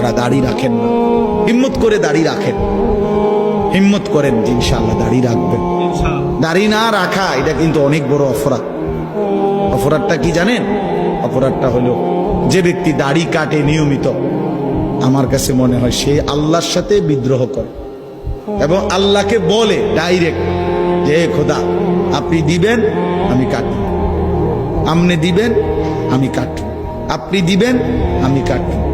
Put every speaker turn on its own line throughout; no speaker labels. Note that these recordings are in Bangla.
যারা দাড়ি রাখেন না। হিম্মত করে দাড়ি রাখেন। হিম্মত করেন যে ইনশাআল্লাহ দাড়ি রাখবেন। দাড়ি না রাখা এটা কিন্তু অনেক বড় অপরাধ। অপরাধটা কি জানেন? অপরাধটা হলো যে ব্যক্তি দাড়ি কাটে নিয়মিত আমার কাছে মনে হয় সে আল্লাহর সাথে বিদ্রোহ করে এবং আল্লাহকে বলে ডাইরেক্ট যে খোদা আপনি দিবেন আমি কাটব। আপনি দিবেন আমি কাটব। আপনি দিবেন আমি কাটব।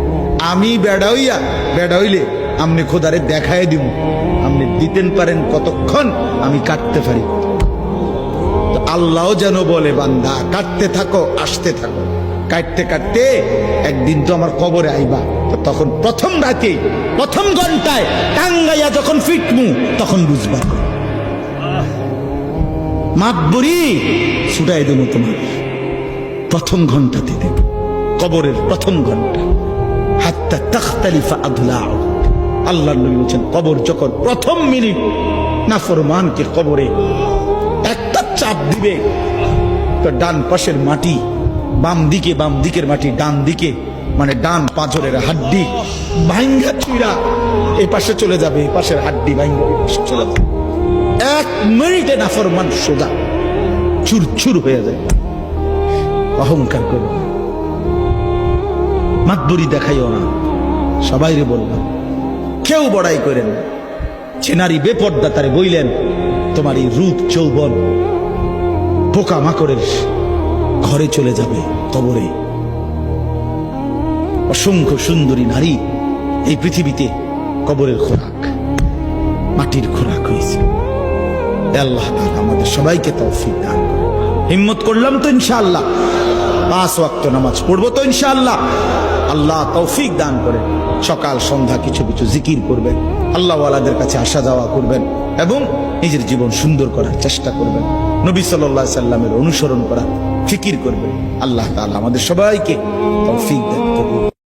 আমি বেড়া হইয়া বেড়া হইলে আপনি খোদারে দেখায় দিব আপনি দিতেন পারেন কতক্ষণ আমি কাটতে পারি। তো আল্লাহ যেন বলে, বান্দা, কাটতে থাকো, আসতে থাকো। কাটতে কাটতে একদিন তো আমার কবরে আইবা। তখন প্রথম রাতে, প্রথম ঘন্টায় টাঙ্গাইয়া যখন ফিটমু, তখন বুঝবা। মাতবরি ছুটাই দেবো তোমার প্রথম ঘন্টাতে দেব। কবরের প্রথম ঘণ্টা। আল্লাহ নবী বলছেন, কবর যখন প্রথম মিনিট কবরে একটা চাপ দিবে, তো ডান পাশের মাটি, বাম দিকে, বাম দিকের মাটি, ডান দিকে মানে ডান পাঁচরের হাড্ডি ভাঙ্গা চুইরা এই পাশে চলে যাবে এই পাশের হাড্ডি পাশে চলে যাবে। এক মিনিটে নাফরমান সোজা চুর হয়ে যায়। অহংকার করো। না। মাতবরি দেখাইও না। সবাই রে বললাম, কেউ বড়াই করেন চেনারি বেপর্দা তারে বইলেন, তোমার এই রূপ যৌবন পোকা মাকড়ের ঘরে চলে যাবে কবরে। অসংখ্য সুন্দরী নারী এই পৃথিবীতে কবরের খোরাক, মাটির খোরাক হয়েছে। আল্লাহ আমাদের সবাইকে তৌফিক দান হিম্মত করলাম তো ইনশাআল্লাহ। পাঁচ ওয়াক্ত নামাজ পড়ব তো ইনশাআল্লাহ। আল্লাহ তৌফিক দান করে সকাল, সন্ধ্যা কিছু কিছু জিকির করবেন। আল্লাহওয়ালাদের কাছে আসা যাওয়া করবেন এবং নিজের জীবন সুন্দর করার চেষ্টা করবেন। নবী সাল্লাহ সাল্লামের অনুসরণ করা, ফিকির করবেন। আল্লাহ তাআলা আমাদের সবাইকে তৌফিক দেন